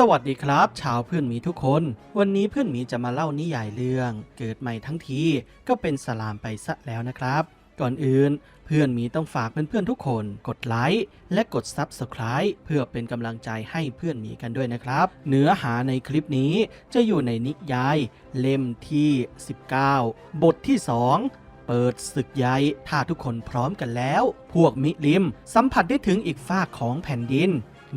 สวัสดีครับ ชาวเพื่อนหมีทุกคน วันนี้เพื่อนหมีจะมาเล่านิยายเรื่อง เกิดใหม่ทั้งทีก็เป็นสลามไปซะแล้วนะครับ ก่อนอื่น เพื่อนหมีต้องฝากเพื่อนๆทุกคน กดไลค์และกด Subscribe เพื่อเป็นกำลังใจให้เพื่อนหมีกันด้วยนะครับ เนื้อหาในคลิปนี้จะอยู่ในนิยาย เล่มที่ 19 บทที่ 2เปิดศึกใหญ่ถ้าทุกคนพร้อมกันแล้ว พวกมิลิม สัมผัสได้ถึงอีกฝากของแผ่นดิน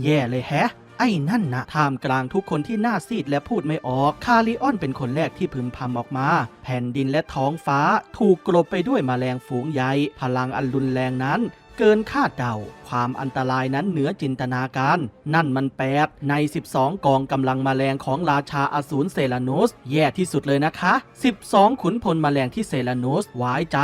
แย่เลยแฮะ ไอ้นั่นนะท่ามกลางทุกคนที่หน้าซีดและพูดไม่ออก คาริออนเป็นคนแรกที่พึมพำออกมา แผ่นดินและท้องฟ้า ถูกกลบไปด้วยมแมลงฝูงใหญ่ พลังอันรุนแรงนั้นเกินคาดเดา ความอันตรายนั้นเหนือจินตนาการ นั่นมันแปดใน 12 กองกำลังมแมลงของราชาอสูรเซรานุส แย่ที่สุดเลยนะคะ 12 ขุนพลมแมลงที่เซรานุสไว้ใจ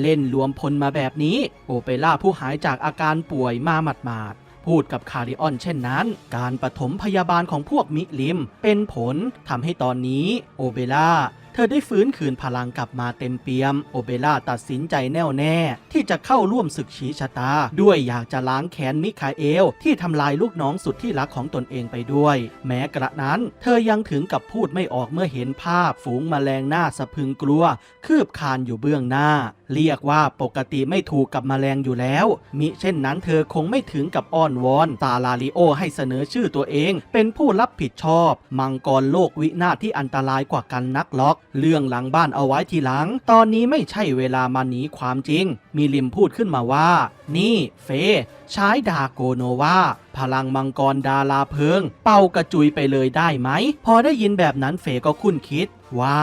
เล่นรวมพลมาแบบนี้ โอเปร่าผู้หายจากอาการป่วยมาหมาด พูดกับคาริออนเช่นนั้น การปฐมพยาบาลของพวกมิลิม เป็นผลทำให้ตอนนี้โอเบล่าเธอได้ฟื้นคืนพลังกลับมาเต็มเปี่ยม โอเบล่าตัดสินใจแน่วแน่ ที่จะเข้าร่วมศึกชี้ชะตา ด้วยอยากจะล้างแค้นมิคาเอล ที่ทำลายลูกน้องสุดที่รักของตนเองไปด้วย แม้กระนั้น เธอยังถึงกับพูดไม่ออกเมื่อเห็นภาพ ฝูงแมลงหน้าสะพึงกลัว คืบคานอยู่เบื้องหน้าเรียกว่าปกติไม่ถูกกับแมลงอยู่แล้ว มิเช่นนั้นเธอคงไม่ถึงกับอ้อนวอนตาลาลิโอให้เสนอชื่อตัวเอง เป็นผู้รับผิดชอบ มังกรโลกวินาศที่อันตรายกว่ากันนักล็อก เรื่องหลังบ้านเอาไว้ทีหลัง ตอนนี้ไม่ใช่เวลามาหนีความจริง มีลิมพูดขึ้นมาว่า นี่เฟใช้ดาโกโนวาพลังมังกรดาราเพิง เป่ากระจุยไปเลยได้ไหม พอได้ยินแบบนั้นเฟก็คุ้นคิดว่า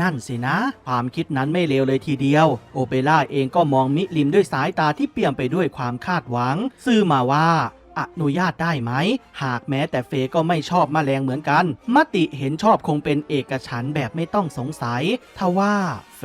นั่นสินะ ความคิดนั้นไม่เลวเลยทีเดียว โอเปร่าเองก็มองมิลิมด้วยสายตาที่เปี่ยมไปด้วยความคาดหวัง ซื่อมาว่าอนุญาตได้ไหม หากแม้แต่เฟก็ไม่ชอบมแมลงเหมือนกัน มติเห็นชอบคงเป็นเอกฉันแบบไม่ต้องสงสัย ทว่าเฟ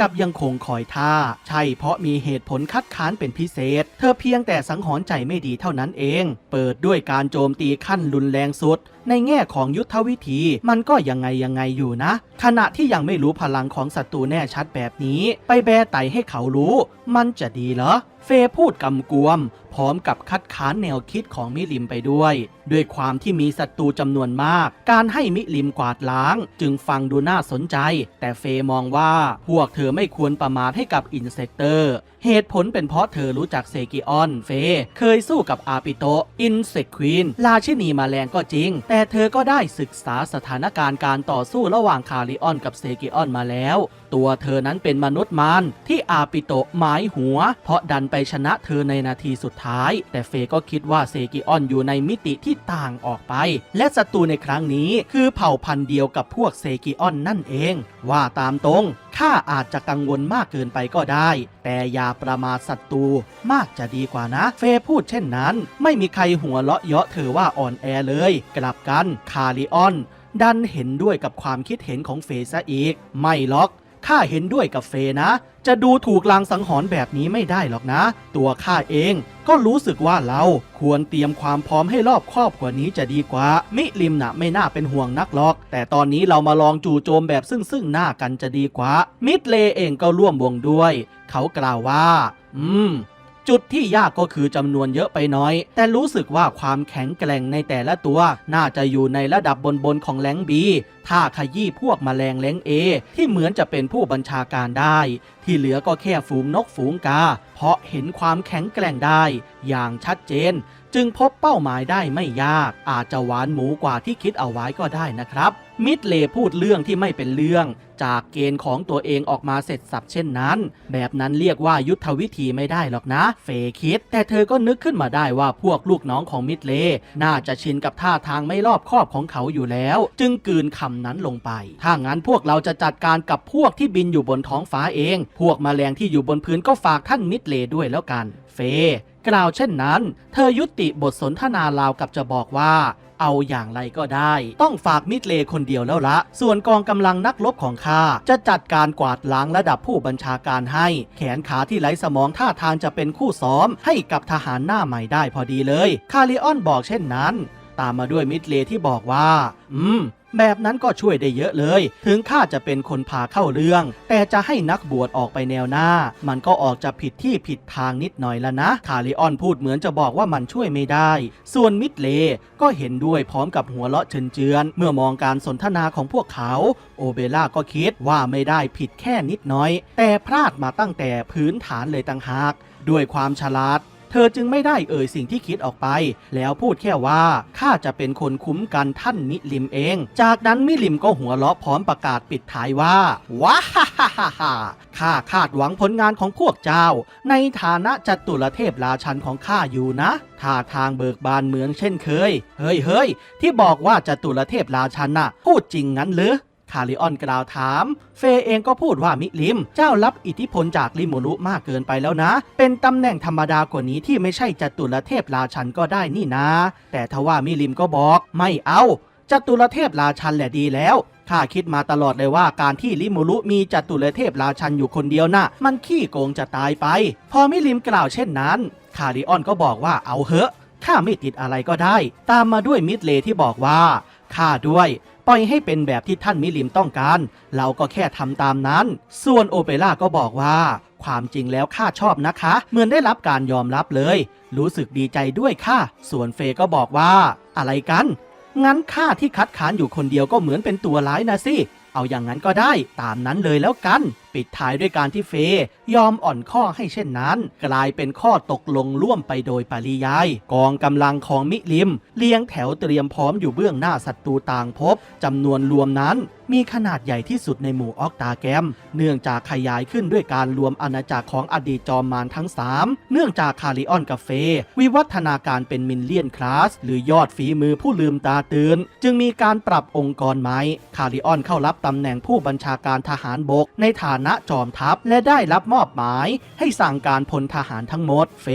กับยังคงคอยท่า ใช่เพราะมีเหตุผลคัดค้านเป็นพิเศษ เธอเพียงแต่สังหรณ์ใจไม่ดีเท่านั้นเอง เปิดด้วยการโจมตีขั้นรุนแรงสุด ในแง่ของยุทธวิธีมันก็ยังไงยังไงอยู่นะ ขณะที่ยังไม่รู้พลังของศัตรูแน่ชัดแบบนี้ ไปแบไตให้เขารู้ มันจะดีเหรอเฟย์พูดกำกวม พร้อมกับคัดค้านแนวคิดของมิลิมไปด้วย ด้วยความที่มีศัตรูจำนวนมาก การให้มิลิมกวาดล้าง จึงฟังดูน่าสนใจ แต่เฟย์มองว่าพวกเธอไม่ควรประมาทให้กับอินเซกเตอร์เหตุผลเป็นเพราะเธอรู้จักเซกิออนเฟย์เคยสู้กับอาปิโตอินเซกควีนราชินีมาแรงก็จริง แต่เธอก็ได้ศึกษาสถานการณ์การต่อสู้ระหว่างคาริออนกับเซกิออนมาแล้วตัวเธอนั้นเป็นมนุษย์มารที่อาปิโตหมายหัว เพราะดันไปชนะเธอในนาทีสุดท้าย แต่เฟก็คิดว่าเซกิออนอยู่ในมิติที่ต่างออกไป และศัตรูในครั้งนี้คือเผ่าพันธุ์เดียวกับพวกเซกิออนนั่นเอง ว่าตามตรงข้าอาจจะกังวลมากเกินไปก็ได้ แต่อย่าประมาทศัตรูมากจะดีกว่านะ เฟพูดเช่นนั้น ไม่มีใครหัวเราะเยาะเธอว่าอ่อนแอเลย กลับกันคาริออน ดันเห็นด้วยกับความคิดเห็นของเฟซะอีก ไม่หรอก ข้าเห็นด้วยกับเฟย์นะ จะดูถูกลางสังหรณ์แบบนี้ไม่ได้หรอกนะ ตัวข้าเองก็รู้สึกว่าเราควรเตรียมความพร้อมให้รอบครอบกว่านี้จะดีกว่า มิลิมนะไม่น่าเป็นห่วงนักหรอก แต่ตอนนี้เรามาลองจู่โจมแบบซึ่งซึ่งหน้ากันจะดีกว่า มิดเลเองก็ร่วมวงด้วย เขากล่าวว่า อืม จุดที่ยากก็คือจำนวนเยอะไปน้อย แต่รู้สึกว่าความแข็งแกร่งในแต่ละตัว น่าจะอยู่ในระดับบนบนๆของแหลงบีถ้าขยี้พวกมแมลงแหลงเอที่เหมือนจะเป็นผู้บัญชาการได้ ที่เหลือก็แค่ฝูงนกฝูงกา เพราะเห็นความแข็งแกร่งได้ อย่างชัดเจน จึงพบเป้าหมายได้ไม่ยาก อาจจะหวานหมูกว่าที่คิดเอาไว้ก็ได้นะครับ มิดเลพูดเรื่องที่ไม่เป็นเรื่อง จากเกณฑ์ของตัวเองออกมาเสร็จสับเช่นนั้น แบบนั้นเรียกว่ายุทธวิธีไม่ได้หรอกนะ เฟคิด แต่เธอก็นึกขึ้นมาได้ว่าพวกลูกน้องของมิดเล น่าจะชินกับท่าทางไม่รอบคอบของเขาอยู่แล้ว จึงกืนคำนั้นลงไป ถ้างั้นพวกเราจะจัดการกับพวกที่บินอยู่บนท้องฟ้าเอง พวกมแมลงที่อยู่บนพื้นก็ฝากท่านมิดเลด้วยแล้วกัน เฟ กล่าวเช่นนั้น เธอยุติบทสนทนาราวกับจะบอกว่า เอาอย่างไรก็ได้ ต้องฝากมิดเลคนเดียวแล้วละ ส่วนกองกำลังนักรบของข้าจะจัดการกวาดล้างระดับผู้บัญชาการให้ แขนขาที่ไร้สมองท่าทางจะเป็นคู่ซ้อม ให้กับทหารหน้าใหม่ได้พอดีเลย คาริออนบอกเช่นนั้น ตามมาด้วยมิดเลที่บอกว่า อืม แบบนั้นก็ช่วยได้เยอะเลย ถึงข้าจะเป็นคนพาเข้าเรื่อง แต่จะให้นักบวชออกไปแนวหน้า มันก็ออกจะผิดที่ผิดทางนิดหน่อยละนะคาริออนพูดเหมือนจะบอกว่ามันช่วยไม่ได้ ส่วนมิดเลก็เห็นด้วยพร้อมกับหัวเราะเชิญเจือน เมื่อมองการสนทนาของพวกเขา โอเบล่าก็คิดว่าไม่ได้ผิดแค่นิดน้อย แต่พลาดมาตั้งแต่พื้นฐานเลยต่างหาก ด้วยความฉลาด เธอจึงไม่ได้เอ่ยสิ่งที่คิดออกไป แล้วพูดแค่ว่าข้าจะเป็นคนคุ้มกันท่านมิลิมเอง จากนั้นมิลิมก็หัวเราะพร้อมประกาศปิดท้ายว่าว้าฮ่าฮ่าฮ่าข้าคาดหวังผลงานของพวกเจ้า ในฐานะจัตุรเทพราชันของข้าอยู่นะท่าทางเบิกบานเหมือนเช่นเคย เฮ้ยเฮ้ยที่บอกว่าจัตุรเทพราชันน่ะพูดจริงงั้นหรือ คาริออนกล่าวถาม เฟยเองก็พูดว่ามิลิม เจ้ารับอิทธิพลจากลิมูรุมากเกินไปแล้วนะ เป็นตำแหน่งธรรมดากว่านี้ที่ไม่ใช่จัตุรเทพราชันก็ได้นี่นะ แต่ทว่ามิลิมก็บอกไม่เอาจัตุรเทพราชันแหละดีแล้วข้าคิดมาตลอดเลยว่าการที่ลิมูรุมีจัตุรเทพราชันอยู่คนเดียวน่ะ มันขี้โกงจะตายไป พอมิลิมกล่าวเช่นนั้น คาริออนก็บอกว่าเอาเหอะข้าไม่ติดอะไรก็ได้ ตามมาด้วยมิดเลที่บอกว่าข้าด้วย ปล่อยให้เป็นแบบที่ท่านมิลิมต้องการ เราก็แค่ทำตามนั้น ส่วนโอเปร่าก็บอกว่า ความจริงแล้วข้าชอบนะคะ เหมือนได้รับการยอมรับเลย รู้สึกดีใจด้วยค่ะ ส่วนเฟย์ก็บอกว่า อะไรกัน งั้นข้าที่คัดค้านอยู่คนเดียวก็เหมือนเป็นตัวร้ายนะสิ เอาอย่างนั้นก็ได้ ตามนั้นเลยแล้วกันปิดท้ายด้วยการที่เฟย์ยอมอ่อนข้อให้เช่นนั้น กลายเป็นข้อตกลงร่วมไปโดยปริยาย กองกำลังของมิลิม เรียงแถวเตรียมพร้อมอยู่เบื้องหน้าศัตรูต่างภพจำนวนรวมนั้นมีขนาดใหญ่ที่สุดในหมู่ออกตาแกรมเนื่องจากขยายขึ้นด้วยการรวมอาณาจักรของอดีตจอมมารทั้ง 3 เนื่องจากคาริออนกับเฟย์วิวัฒนาการเป็นมินเลียนคลาส หรือยอดฝีมือผู้ลืมตาตื่น จึงมีการปรับองค์กรใหม่ คาริออนเข้ารับตำแหน่งผู้บัญชาการทหารบก ในฐานะจอมทัพและได้รับมอบหมาย ให้สั่งการพลทหารทั้งหมด เฟ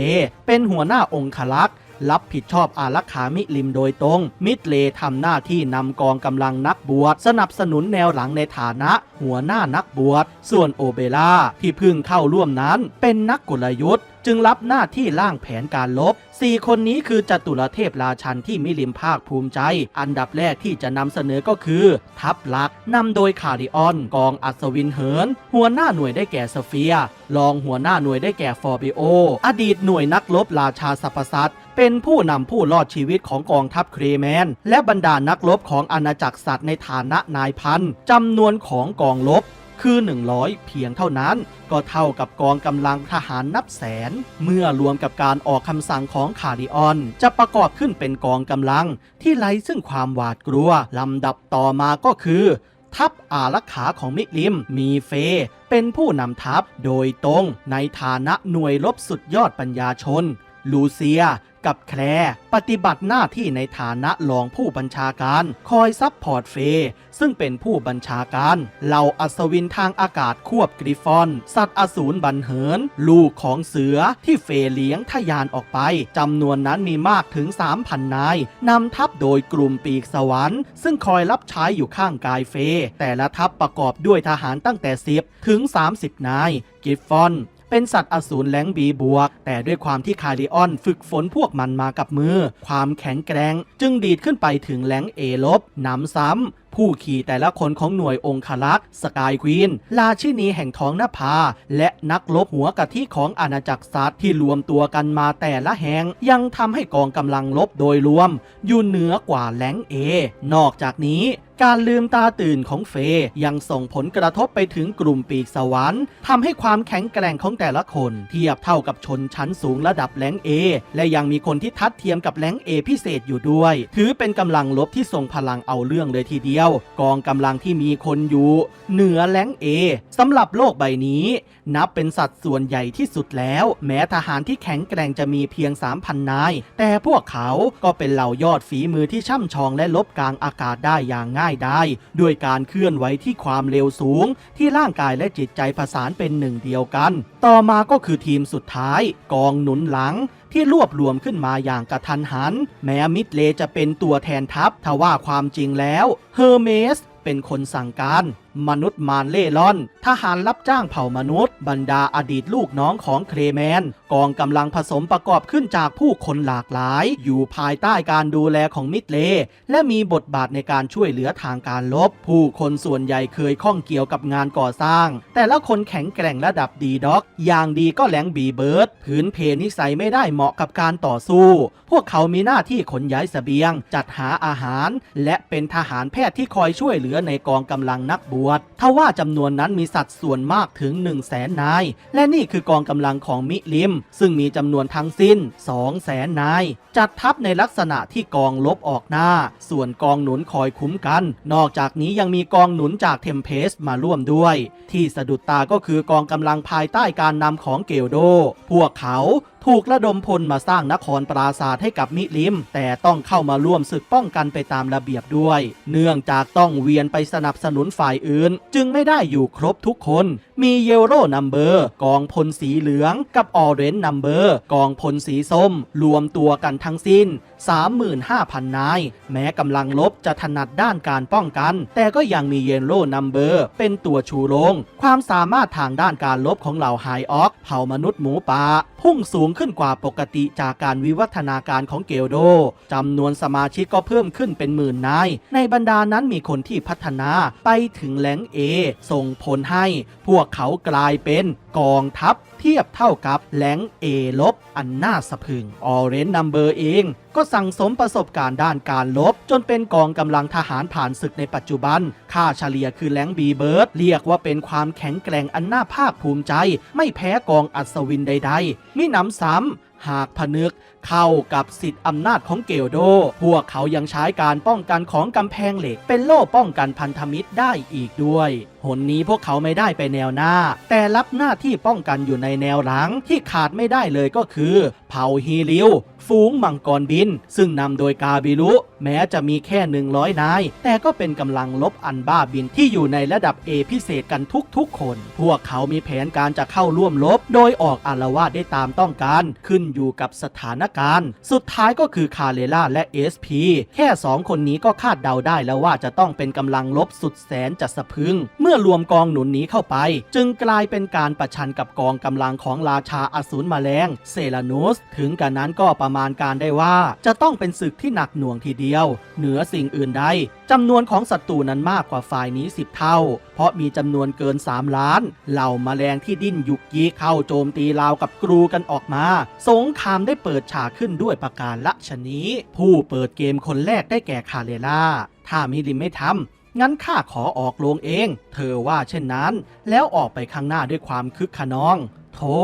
เป็นหัวหน้าองคลักษ์ รับผิดชอบอารักขามิลิมโดยตรง มิดเลทำหน้าที่นำกองกำลังนักบวชสนับสนุนแนวหลังในฐานะ หัวหน้านักบวชส่วนโอเบล่าที่เพิ่งเข้าร่วมนั้น เป็นนักกลยุทธ์จึงรับหน้าที่ร่างแผนการลบ 4 คนนี้คือจัตุรเทพราชันที่มิลิมภาคภูมิใจ อันดับแรกที่จะนำเสนอก็คือ ทัพหลักนำโดยคาริออน กองอัศวินเหิน หัวหน้าหน่วยได้แก่สเฟียร์รองหัวหน้าหน่วยได้แก่ฟอร์บิโอ อดีตหน่วยนักรบราชาสัพสัต เป็นผู้นำผู้รอดชีวิตของกองทัพเครแมน และบรรดานักรบของอาณาจักรสัตว์ในฐานะนายพันจำนวนของกองรบคือ 100 เพียงเท่านั้น ก็เท่ากับกองกำลังทหารนับแสน เมื่อรวมกับการออกคำสั่งของคาริออน จะประกอบขึ้นเป็นกองกำลัง ที่ไร้ซึ่งความหวาดกลัว ลำดับต่อมาก็คือ ทัพอารักขาของมิลิม มีเฟ เป็นผู้นำทัพโดยตรงในฐานะหน่วยรบสุดยอดปัญญาชน ลูเซีย กับแคลร์ปฏิบัติหน้าที่ในฐานะรองผู้บัญชาการ คอยซับพอร์ตเฟย์ซึ่งเป็นผู้บัญชาการเหล่าอัศวินทางอากาศควบกริฟอน สัตว์อสูรบันเหิน ลูกของเสือที่เฟย์เลี้ยงทะยานออกไปจำนวนนั้นมีมากถึง 3,000 นายนำทัพโดยกลุ่มปีกสวรรค์ ซึ่งคอยรับใช้อยู่ข้างกายเฟย์แต่ละทัพประกอบด้วยทหารตั้งแต่ 10 ถึง 30 นายกริฟฟอน เป็นสัตว์อสูรแหลงบีบวก แต่ด้วยความที่คาริออนฝึกฝนพวกมันมากับมือ ความแข็งแกร่งจึงดีดขึ้นไปถึงแหลงเอลบนำซ้ำ ผู้ขี่แต่ละคนของหน่วยองคลักษ์สกายควีนราชินีแห่งท้องนภา และนักลบหัวกะทิของอาณาจักรสัตว์ที่รวมตัวกันมาแต่ละแห่งยังทำให้กองกำลังลบโดยรวม อยู่เหนือกว่าแหลงเอนอกจากนี้การลืมตาตื่นของเฟย์ยังส่งผลกระทบไปถึงกลุ่มปีกสวรรค์ทำให้ความแข็งแกร่งของแต่ละคนเทียบเท่ากับชนชั้นสูงระดับแหลงเอและยังมีคนที่ทัดเทียมกับแหลงเอพิเศษอยู่ด้วย ถือเป็นกำลังลบที่ทรงพลังเอาเรื่องเลยทีเดียวกองกำลังที่มีคนอยู่ เหนือแหลงเอสำหรับโลกใบนี้ นับเป็นสัดส่วนใหญ่ที่สุดแล้ว แม้ทหารที่แข็งแกร่งจะมีเพียง 3,000 นาย แต่พวกเขาก็เป็นเหล่ายอดฝีมือที่ช่ำชองและลบกลางอากาศได้อย่างง่ายได้ ด้วยการเคลื่อนไหวที่ความเร็วสูง ที่ร่างกายและจิตใจผสานเป็นหนึ่งเดียวกัน ต่อมาก็คือทีมสุดท้าย กองหนุนหลัง ที่รวบรวมขึ้นมาอย่างกระทันหัน แม้มิดเลจะเป็นตัวแทนทัพทว่าความจริงแล้วเฮอร์เมสเป็นคนสั่งการ มนุษย์มารเล่ร่อน ทหารรับจ้างเผ่ามนุษย์ บรรดาอดีตลูกน้องของเครแมน กองกำลังผสมประกอบขึ้นจากผู้คนหลากหลาย อยู่ภายใต้การดูแลของมิดเล และมีบทบาทในการช่วยเหลือทางการลบ ผู้คนส่วนใหญ่เคยข้องเกี่ยวกับงานก่อสร้าง แต่ละคนแข็งแกร่งระดับดีด็อก อย่างดีก็แหลงบีเบิร์ดพื้นเพนิสัยไม่ได้เหมาะกับการต่อสู้ พวกเขามีหน้าที่ขนย้ายเสบียง จัดหาอาหาร และเป็นทหารแพทย์ที่คอยช่วยเหลือในกองกำลังนักบวชทว่าจำนวนนั้นมีสัดส่วนมากถึง 1 0 0 0 0แสนนาย และนี่คือกองกำลังของมิลิม ซึ่งมีจำนวนทั้งสิ้น 2 0 0แสนนาย จัดทัพในลักษณะที่กองลบออกหน้า ส่วนกองหนุนคอยคุ้มกัน นอกจากนี้ยังมีกองหนุนจากเทมเพสมาร่วมด้วย ที่สะดุดตาก็คือกองกำลังภายใต้การนำของเกลโด พวกเขา ถูกระดมพลมาสร้างนครปราศาสตร์ให้กับมิลิม แต่ต้องเข้ามาร่วมศึกป้องกันไปตามระเบียบด้วย เนื่องจากต้องเวียนไปสนับสนุนฝ่ายอื่น จึงไม่ได้อยู่ครบทุกคน มีเยลโรนัมเบอร์ กองพลสีเหลือง กับออเรนนัมเบอร์ กองพลสีส้ม รวมตัวกันทั้งสิ้น 35,000 นาย แม้กำลังลบจะถนัดด้านการป้องกัน แต่ก็ยังมีเยลโรนัมเบอร์ เป็นตัวชูโรง ความสามารถทางด้านการลบของเหล่าไฮออกเผ่ามนุษย์หมูป่า พุ่งสูงขึ้นกว่าปกติจากการวิวัฒนาการของเกลโดจำนวนสมาชิกก็เพิ่มขึ้นเป็นหมื่นนาย ในบรรดานั้นมีคนที่พัฒนาไปถึงแหลงเอส่งผลให้พวกเขากลายเป็น กองทัพเทียบเท่ากับแหลงเอลบอันน่าสะพึง ออเรนนัมเบอร์เองก็สั่งสมประสบการณ์ด้านการลบ จนเป็นกองกำลังทหารผ่านศึกในปัจจุบัน ค่าเฉลี่ยคือแหลงบีเบิร์ดเรียกว่าเป็นความแข็งแกร่งอันน่าภาคภูมิใจ ไม่แพ้กองอัศวินใดๆมิหนำซ้ำ หากผนึกเข้ากับสิทธิอำนาจของเกลโด พวกเขายังใช้การป้องกันของกำแพงเหล็ก เป็นโล่ป้องกันพันธมิตรได้อีกด้วยหนนี้พวกเขาไม่ได้ไปแนวหน้า แต่รับหน้าที่ป้องกันอยู่ในแนวหลังที่ขาดไม่ได้เลยก็คือ เผ่าฮีริว ฝูงมังกรบิน ซึ่งนำโดยกาบิลุ แม้จะมีแค่ 100 นาย แต่ก็เป็นกำลังลบอันบ้าบินที่อยู่ในระดับเอพิเศษกันทุกๆ คน พวกเขามีแผนการจะเข้าร่วมลบ โดยออกอารวาสได้ตามต้องการ ขึ้นอยู่กับสถานการณ์ สุดท้ายก็คือคาเลล่าและ SP แค่ 2 คนนี้ก็คาดเดาได้แล้วว่าจะต้องเป็นกำลังลบสุดแสนจะสะพึง เมื่อรวมกองหนุนนี้เข้าไป จึงกลายเป็นการประชันกับกองกำลังของราชาอสูรแมลงเซรานุส ถึงกันนั้นก็ประมาณการได้ว่า จะต้องเป็นศึกที่หนักหน่วงทีเดียว เหนือสิ่งอื่นใดจำนวนของศัตรูนั้นมากกว่าฝ่ายนี้ 10 เท่า เพราะมีจำนวนเกิน 3 ล้าน เหล่าแมลงที่ดิ้นยุกยิกเข้าโจมตีราวกับกรูกันออกมา สงครามได้เปิดฉากขึ้นด้วยประการละชนี้ ผู้เปิดเกมคนแรกได้แก่คาเลล่า ถ้ามิลิมไม่ทำงั้นข้าขอออกโรงเอง เธอว่าเช่นนั้น แล้วออกไปข้างหน้าด้วยความคึกขนอง โธ่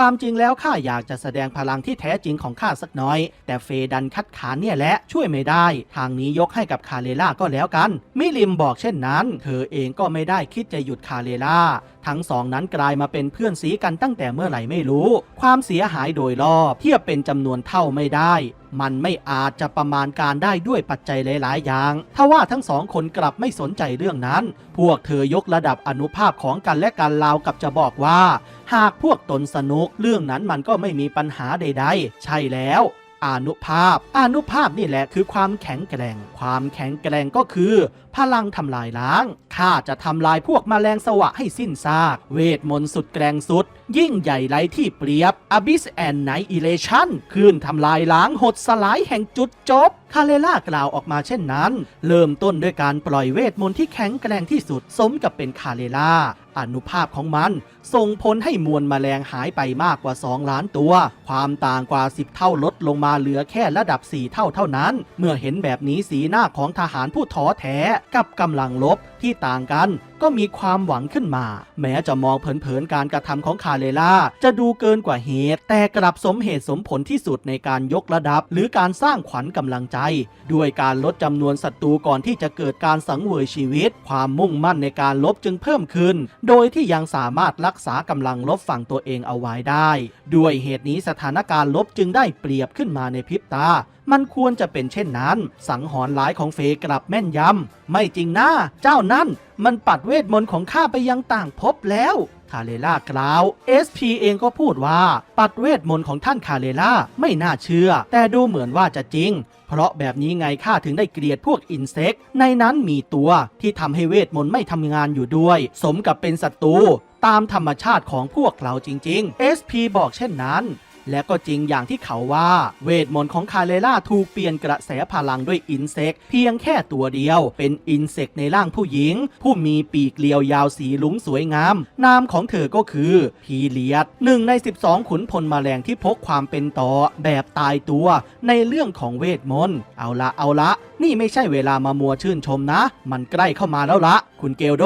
ความจริงแล้วข้าอยากจะแสดงพลังที่แท้จริงของข้าสักน้อย แต่เฟดันคัดค้านเนี่ยแหละช่วยไม่ได้ ทางนี้ยกให้กับคาเลล่าก็แล้วกัน มิลิมบอกเช่นนั้น เธอเองก็ไม่ได้คิดจะหยุดคาเลล่า ทั้งสองนั้นกลายมาเป็นเพื่อนสีกันตั้งแต่เมื่อไหร่ไม่รู้ ความเสียหายโดยรอบเทียบเป็นจำนวนเท่าไม่ได้ มันไม่อาจจะประมาณการได้ด้วยปัจจัยหลายๆ อย่างทว่าทั้งสองคนกลับไม่สนใจเรื่องนั้น พวกเธอยกระดับอนุภาพของกันและกันราวกับจะบอกว่า หากพวกตนสนุกเรื่องนั้นมันก็ไม่มีปัญหาใด ๆ ใช่แล้ว อนุภาพ อนุภาพนี่แหละคือความแข็งแกร่ง ความแข็งแกร่งก็คือ พลังทำลายล้าง ข้าจะทำลายพวกแมลงสวะให้สิ้นซาก เวทมนต์สุดแกร่งสุด ยิ่งใหญ่ไรที่เปรียบ Abyss and n i h i l a t i o n คืนทำลายล้างหดสลายแห่งจุดจบ คาเลล่ากล่าวออกมาเช่นนั้น เริ่มต้นด้วยการปล่อยเวทมนต์ที่แข็งแกร่งที่สุด สมกับเป็นคาเลล่า อนุภาพของมัน ส่งผลให้มวลแมลงหายไปมากกว่า 2 ล้านตัว ความต่างกว่า 10 เท่าลดลงมาเหลือแค่ระดับ 4 เท่าเท่านั้น เมื่อเห็นแบบนี้สีหน้าของทหารผู้ท้อแท้กับกำลังลบที่ต่างกัน ก็มีความหวังขึ้นมา แม้จะมองเผินๆการกระทำของคาเลล่าจะดูเกินกว่าเหตุ แต่กลับสมเหตุสมผลที่สุดในการยกระดับ หรือการสร้างขวัญกำลังใจ ด้วยการลดจำนวนศัตรูก่อนที่จะเกิดการสังเวยชีวิต ความมุ่งมั่นในการลบจึงเพิ่มขึ้น โดยที่ยังสามารถรักษากำลังลบฝั่งตัวเองเอาไว้ได้ ด้วยเหตุนี้สถานการณ์ลบจึงได้เปรียบขึ้นมาในพริบตา มันควรจะเป็นเช่นนั้น สังหรณ์ร้ายของเฟยกลับแม่นยำ ไม่จริงนะเจ้านั่น มันปัดเวทมนต์ของข้าไปยังต่างภพแล้ว คาเลล่ากล่าว SP เองก็พูดว่า ปัดเวทมนต์ของท่านคาเลล่าไม่น่าเชื่อ แต่ดูเหมือนว่าจะจริง เพราะแบบนี้ไงข้าถึงได้เกลียดพวกอินเซกในนั้นมีตัวที่ทำให้เวทมนต์ไม่ทำงานอยู่ด้วย สมกับเป็นศัตรูตามธรรมชาติของพวกเราจริง ๆ SP บอกเช่นนั้น และก็จริงอย่างที่เขาว่า เวทมนต์ของคาเลล่าถูกเปลี่ยนกระแสพลังด้วยอินเซกเพียงแค่ตัวเดียว เป็นอินเซกในร่างผู้หญิง ผู้มีปีกเลียวยาวสีลุงสวยงาม นามของเธอก็คือพีเลียดหนึ่งใน 12 ขุนพลแมลงที่พกความเป็นต่อแบบตายตัวในเรื่องของเวทมนต์เอาละเอาละ นี่ไม่ใช่เวลามามัวชื่นชมนะ มันใกล้เข้ามาแล้วละ คุณเกลโด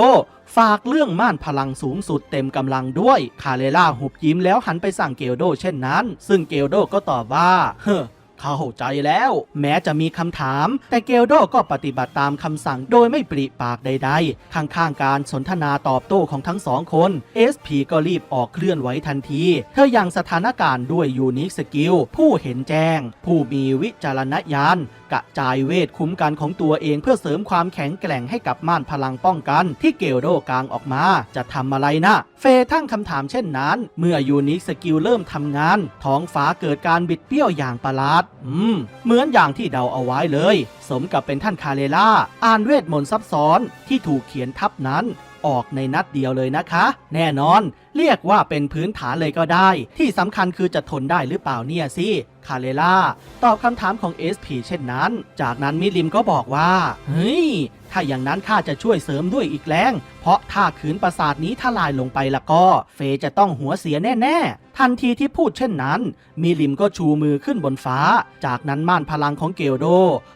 ฝากเรื่องม่านพลังสูงสุดเต็มกำลังด้วย คาเลล่าหุบยิ้มแล้วหันไปสั่งเกลโดเช่นนั้น ซึ่งเกลโดก็ตอบว่า เฮ้อเข้าใจแล้ว แม้จะมีคำถาม แต่เกลโดก็ปฏิบัติตามคำสั่งโดยไม่ปริปากใดๆ ข้างๆ การสนทนาตอบโต้ของทั้งสองคน SP ก็รีบออกเคลื่อนไหวทันที เธอยังสถานการณ์ด้วยยูนิคสกิลผู้เห็นแจ้ง ผู้มีวิจารณญาณ กระจายเวทคุ้มกันของตัวเองเพื่อเสริมความแข็งแกร่งให้กับม่านพลังป้องกันที่เกลโดกลางออกมา จะทำอะไรนะเฟยทั้งคำถามเช่นนั้น เมื่อยูนิคสกิลเริ่มทำงาน ท้องฟ้าเกิดการบิดเบี้ยวอย่างประหลาด อืม เหมือนอย่างที่เดาเอาไว้เลย สมกับเป็นท่านคาเลล่า อ่านเวทมนต์ซับซ้อนที่ถูกเขียนทับนั้น ออกในนัดเดียวเลยนะคะ แน่นอนเรียกว่าเป็นพื้นฐานเลยก็ได้ ที่สำคัญคือจะทนได้หรือเปล่าเนี่ยสิคาเลล่าตอบคำถามของ SP เช่นนั้น จากนั้นมิลิมก็บอกว่า เฮ้ย ถ้าอย่างนั้นข้าจะช่วยเสริมด้วยอีกแรง เพราะถ้าขืนประสาทนี้ทลายลงไปละก็ เฟย์จะต้องหัวเสียแน่ ๆ ทันทีที่พูดเช่นนั้น มิลิมก็ชูมือขึ้นบนฟ้า จากนั้นม่านพลังของเกลโด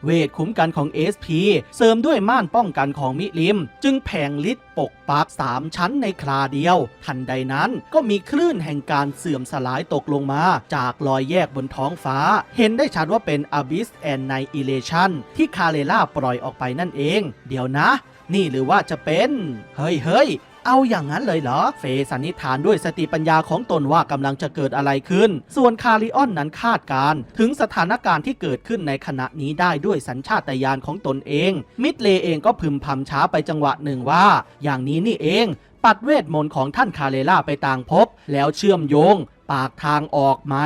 เวทคุ้มกันของ SP เสริมด้วยม่านป้องกันของมิลิม จึงแผงฤทธิ์ปกปักสามชั้นในคราเดียว ทันใดนั้นก็มีคลื่นแห่งการเสื่อมสลายตกลงมา จากรอยแยกบนท้องฟ้า เห็นได้ชัดว่าเป็น Abyss and Annihilation ที่คาเลล่าปล่อยออกไปนั่นเอง เดี๋ยวนะ นี่หรือว่าจะเป็น เฮ้ยเฮ้ย เอาอย่างนั้นเลยเหรอ เฟยสันนิษฐานด้วยสติปัญญาของตนว่ากำลังจะเกิดอะไรขึ้น ส่วนคาริออนนั้นคาดการถึงสถานการณ์ที่เกิดขึ้นในขณะนี้ได้ด้วยสัญชาตญาณของตนเอง มิดเลเองก็พึมพำช้าไปจังหวะหนึ่งว่า อย่างนี้นี่เองปัดเวทมนต์ของท่านคาเลล่าไปต่างภพแล้วเชื่อมโยง ปากทางออกไหม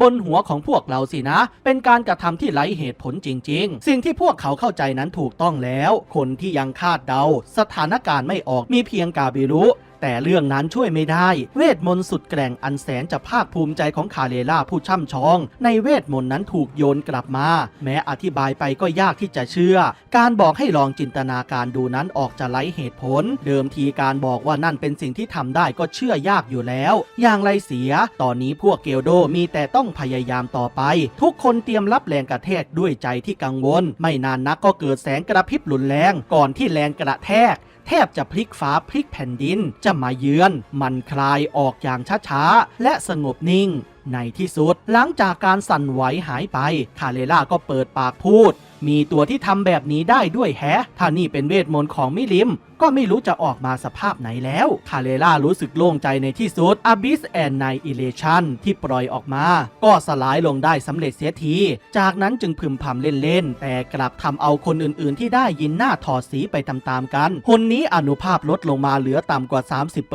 บนหัวของพวกเราสินะ เป็นการกระทำที่ไร้เหตุผลจริง ๆ สิ่งที่พวกเขาเข้าใจนั้นถูกต้องแล้ว คนที่ยังคาดเดา สถานการณ์ไม่ออกมีเพียงกาบิรุ แต่เรื่องนั้นช่วยไม่ได้ เวทมนต์สุดแกร่งอันแสนจะภาคภูมิใจของคาเลล่าผู้ช่ำชอง ในเวทมนต์นั้นถูกโยนกลับมา แม้อธิบายไปก็ยากที่จะเชื่อ การบอกให้ลองจินตนาการดูนั้นออกจะไร้เหตุผล เดิมทีการบอกว่านั่นเป็นสิ่งที่ทำได้ก็เชื่อยากอยู่แล้ว อย่างไรเสีย ตอนนี้พวกเกลโดมีแต่ต้องพยายามต่อไป ทุกคนเตรียมรับแรงกระแทกด้วยใจที่กังวล ไม่นานนักก็เกิดแสงกระพริบรุนแรงก่อนที่แรงกระแทก แทบจะพลิกฟ้าพลิกแผ่นดินจะมาเยือน มันคลายออกอย่างช้าๆ และสงบนิ่ง ในที่สุด หลังจากการสั่นไหวหายไป คาเลล่าก็เปิดปากพูด มีตัวที่ทำแบบนี้ได้ด้วยแฮะ ถ้านี่เป็นเวทมนต์ของมิลิมก็ไม่รู้จะออกมาสภาพไหนแล้ว คาเลล่ารู้สึกโล่งใจในที่สุด Abyss and Annihilation ที่ปล่อยออกมา ก็สลายลงได้สำเร็จเสียที จากนั้นจึงพึมพำเล่นๆ แต่กลับทำเอาคนอื่นๆ ที่ได้ยินหน้าถอดสีไปตามๆกันคนนี้อนุภาพลดลงมาเหลือต่ำกว่า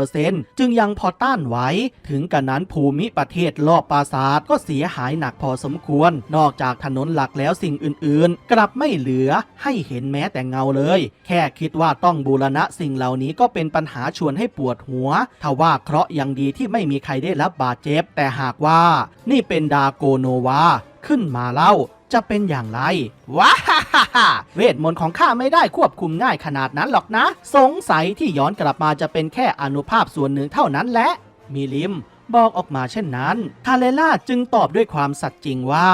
30%จึงยังพอต้านไหวถึงกันนั้นภูมิประเทศรอบปราสาทก็เสียหายหนักพอสมควร นอกจากถนนหลักแล้วสิ่งอื่นๆ กลับไม่เหลือให้เห็นแม้แต่เงาเลย แค่คิดว่าต้องบูรณะสิ่งเหล่านี้ก็เป็นปัญหาชวนให้ปวดหัวทว่าเคราะห์ยังดีที่ไม่มีใครได้รับบาดเจ็บ แต่หากว่า นี่เป็นดาโกโนวา ขึ้นมาเล่าจะเป็นอย่างไร ว้าฮ่าฮ่าฮ่าเวทมนต์ของข้าไม่ได้ควบคุมง่ายขนาดนั้นหรอกนะ สงสัยที่ย้อนกลับมาจะเป็นแค่อนุภาพส่วนหนึ่งเท่านั้นแหละมีลิมบอกออกมาเช่นนั้น คาเลล่าจึงตอบด้วยความสัตย์จริงว่า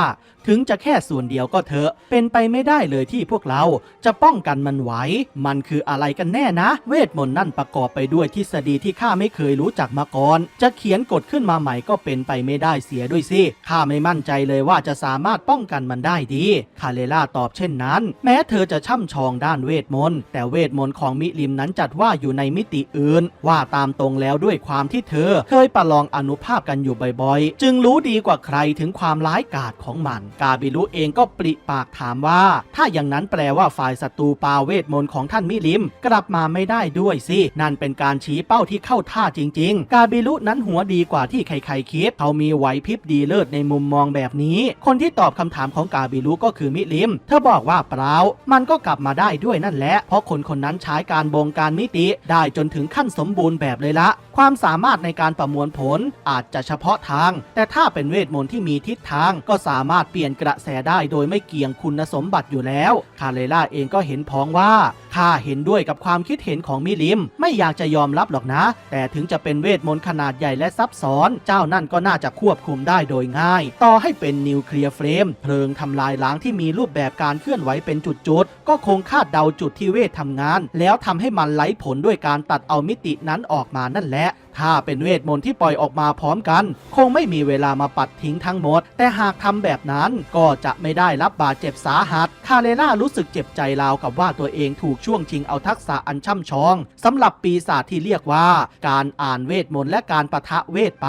ถึงจะแค่ส่วนเดียวก็เถอะ เป็นไปไม่ได้เลยที่พวกเราจะป้องกันมันไว้ มันคืออะไรกันแน่นะ เวทมนต์นั่นประกอบไปด้วยทฤษฎีที่ข้าไม่เคยรู้จักมาก่อน จะเขียนกฎขึ้นมาใหม่ก็เป็นไปไม่ได้เสียด้วยสิ ข้าไม่มั่นใจเลยว่าจะสามารถป้องกันมันได้ดี คาเลล่าตอบเช่นนั้น แม้เธอจะช่ำชองด้านเวทมนต์ แต่เวทมนต์ของมิลิมนั้นจัดว่าอยู่ในมิติอื่น ว่าตามตรงแล้วด้วยความที่เธอ เคยประลองอนุภาพกันอยู่บ่อยๆ จึงรู้ดีกว่าใครถึงความร้ายกาจของมันกาบิลุเองก็ปริปากถามว่า ถ้าอย่างนั้นแปลว่าฝ่ายศัตรูปาเวทมนต์ของท่านมิลิม กลับมาไม่ได้ด้วยสิ นั่นเป็นการชี้เป้าที่เข้าท่าจริง ๆ กาบิลุนั้นหัวดีกว่าที่ใครๆคิด เขามีไหวพริบดีเลิศในมุมมองแบบนี้ คนที่ตอบคำถามของกาบิลุก็คือมิลิม เธอบอกว่าเปล่า มันก็กลับมาได้ด้วยนั่นแหละ เพราะคนคนนั้นใช้การบงการมิติได้จนถึงขั้นสมบูรณ์แบบเลยละ ความสามารถในการประมวลผลอาจจะเฉพาะทาง แต่ถ้าเป็นเวทมนต์ที่มีทิศทางก็สามารถเปลี่ยนกระแสได้โดยไม่เกี่ยงคุณสมบัติอยู่แล้ว คาเลล่าเองก็เห็นพ้องว่าข้าเห็นด้วยกับความคิดเห็นของมิลิม ไม่อยากจะยอมรับหรอกนะ แต่ถึงจะเป็นเวทมนต์ขนาดใหญ่และซับซ้อน เจ้านั่นก็น่าจะควบคุมได้โดยง่าย ต่อให้เป็นนิวเคลียร์เฟรมเพลิงทำลายล้างที่มีรูปแบบการเคลื่อนไหวเป็นจุดๆ ก็คงคาดเดาจุดที่เวททำงาน แล้วทำให้มันไร้ผลด้วยการตัดเอามิตินั้นออกมานั่นแหละ ถ้าเป็นเวทมนต์ที่ปล่อยออกมาพร้อมกัน คงไม่มีเวลามาปัดทิ้งทั้งหมด แต่หากทำแบบนั้นก็จะไม่ได้รับบาดเจ็บสาหัส คาเลล่ารู้สึกเจ็บใจราวกับว่าตัวเองถูกช่วงชิงเอาทักษะอันช่ำชองสำหรับปีศาจที่เรียกว่า การอ่านเวทมนต์และการประทะเวทไป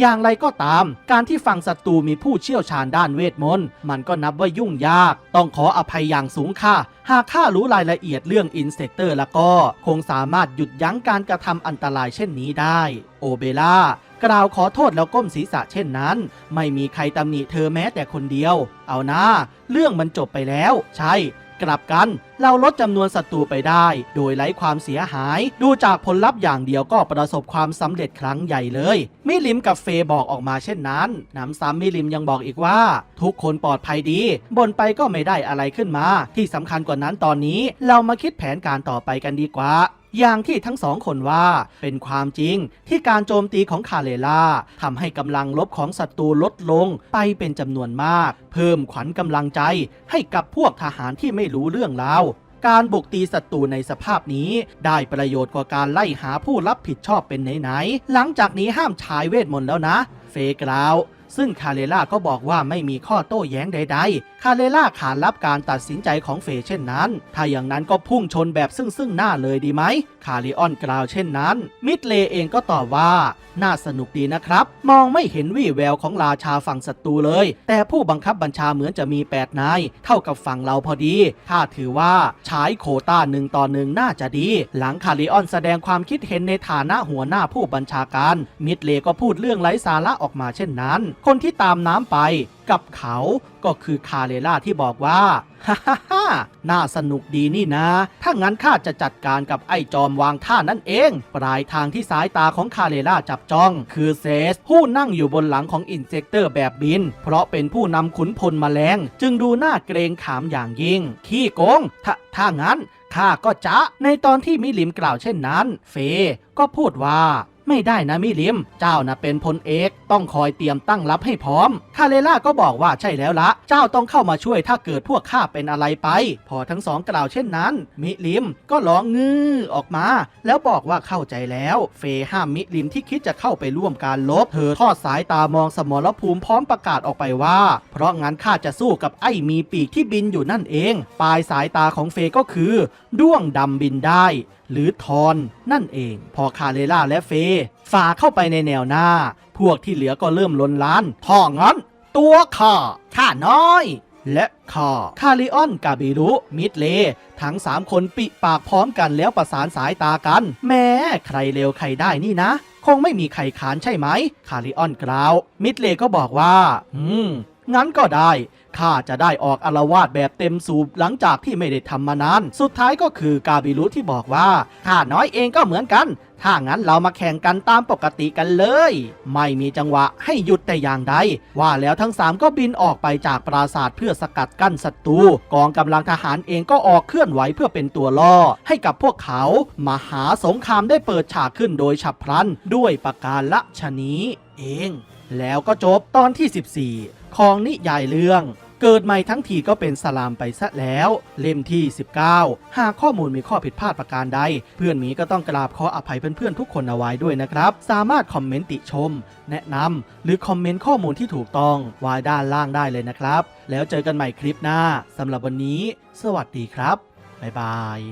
อย่างไรก็ตาม การที่ฝั่งศัตรูมีผู้เชี่ยวชาญด้านเวทมนต์มันก็นับว่ายุ่งยาก ต้องขออภัยอย่างสูงค่ะ หากข้ารู้รายละเอียดเรื่องอินเซกเตอร์แล้วก็คงสามารถหยุดยั้งการกระทำอันตรายเช่นนี้ได้ โอเบล่ากล่าวขอโทษแล้วก้มศีรษะเช่นนั้น ไม่มีใครตำหนิเธอแม้แต่คนเดียว เอานะเรื่องมันจบไปแล้ว ใช่ กลับกันเราลดจำนวนศัตรูไปได้ โดยไร้ความเสียหาย ดูจากผลลัพธ์อย่างเดียวก็ประสบความสำเร็จครั้งใหญ่เลย มิลิมกับเฟย์บอกออกมาเช่นนั้นน้ำซ้ำมิลิมยังบอกอีกว่า ทุกคนปลอดภัยดีบนไปก็ไม่ได้อะไรขึ้นมา ที่สำคัญกว่านั้นตอนนี้ เรามาคิดแผนการต่อไปกันดีกว่า อย่างที่ทั้งสองคนว่า เป็นความจริงที่การโจมตีของคาเลล่าทำให้กำลังลบของศัตรูลดลงไปเป็นจำนวนมาก เพิ่มขวัญกำลังใจให้กับพวกทหารที่ไม่รู้เรื่องราวการบุกตีศัตรูในสภาพนี้ได้ประโยชน์กว่าการไล่หาผู้รับผิดชอบเป็นไหนๆหลังจากนี้ห้ามใช้เวทมนต์แล้วนะ เฟกล่าว ซึ่งคาเลล่าก็บอกว่าไม่มีข้อโต้แย้งใด ๆ คาเลล่าขานรับการตัดสินใจของเฟยเช่นนั้น ถ้าอย่างนั้นก็พุ่งชนแบบซึ่งซึ่งหน้าเลยดีไหม คาริออนกล่าวเช่นนั้น มิดเลเองก็ตอบว่า น่าสนุกดีนะครับ มองไม่เห็นวี่แววของราชาฝั่งศัตรูเลย แต่ผู้บังคับบัญชาเหมือนจะมี 8 นาย เท่ากับฝั่งเราพอดีข้าถือว่าใช้โคต้าหนึ่งต่อหนึ่งน่าจะดี หลังคาริออนแสดงความคิดเห็นในฐานะหัวหน้าผู้บัญชาการ มิดเลก็พูดเรื่องไร้สาระออกมาเช่นนั้นคนที่ตามน้ำไปกับเขาก็คือคาเลล่าที่บอกว่าฮ่าฮ่าฮ่าน่าสนุกดีนี่นะ ถ้างั้นข้าจะจัดการกับไอ้จอมวางท่านั่นเอง ปลายทางที่สายตาของคาเลล่าจับจ้อง คือเซส ผู้นั่งอยู่บนหลังของอินเซกเตอร์แบบบิน เพราะเป็นผู้นำขุนพลแมลง จึงดูน่าเกรงขามอย่างยิ่ง ขี้โกง ถ้าถ้างั้นข้าก็จะในตอนที่มิลิมกล่าวเช่นนั้น เฟก็พูดว่า ไม่ได้นะมิลิม เจ้านะเป็นพลเอกต้องคอยเตรียมตั้งรับให้พร้อม คาเลล่าก็บอกว่าใช่แล้วละ เจ้าต้องเข้ามาช่วยถ้าเกิดพวกข้าเป็นอะไรไป พอทั้งสองกล่าวเช่นนั้น มิลิมก็ร้องงื้อออกมา แล้วบอกว่าเข้าใจแล้ว เฟห้ามมิลิมที่คิดจะเข้าไปร่วมการลบ เธอทอดสายตามองสมรภูมิพร้อมประกาศออกไปว่า เพราะงั้นข้าจะสู้กับไอ้มีปีกที่บินอยู่นั่นเอง ปลายสายตาของเฟก็คือ ด้วงดำบินได้ หรือทอนนั่นเอง พอคาเลล่าและเฟฝ่าเข้าไปในแนวหน้า พวกที่เหลือก็เริ่มล้นล้านท่องั้น ตัวข้าข้าน้อย และข้าคาริออนกาบิรุมิดเล ทั้งสามคนปิปากพร้อมกันแล้วประสานสายตากัน แม้ใครเร็วใครได้นี่นะ คงไม่มีใครขานใช่ไหม คาริออนกล่าว มิดเลก็บอกว่า อืม งั้นก็ได้ ข้าจะได้ออกอารวาสแบบเต็มสูบหลังจากที่ไม่ได้ทำมานาน สุดท้ายก็คือกาบิรุที่บอกว่าข้าน้อยเองก็เหมือนกัน ถ้างั้นเรามาแข่งกันตามปกติกันเลย ไม่มีจังหวะให้หยุดแต่อย่างใด ว่าแล้วทั้งสามก็บินออกไปจากปราสาทเพื่อสกัดกั้นศัตรู กองกำลังทหารเองก็ออกเคลื่อนไหวเพื่อเป็นตัวล่อ ให้กับพวกเขามหาสงครามได้เปิดฉากขึ้นโดยฉับพลัน ด้วยประการละชนี้เองแล้วก็จบตอนที่ 14 ของนิยายเรื่อง เกิดใหม่ทั้งทีก็เป็นสลามไปซะแล้ว เล่มที่ 19 หากข้อมูลมีข้อผิดพลาดประการใด เพื่อนหมีก็ต้องกราบขออภัยเพื่อนๆทุกคนเอาไว้ด้วยนะครับ สามารถคอมเมนต์ติชม แนะนำหรือคอมเมนต์ข้อมูลที่ถูกต้องไว้ด้านล่างได้เลยนะครับ แล้วเจอกันใหม่คลิปหน้าสำหรับวันนี้ สวัสดีครับบ๊ายบาย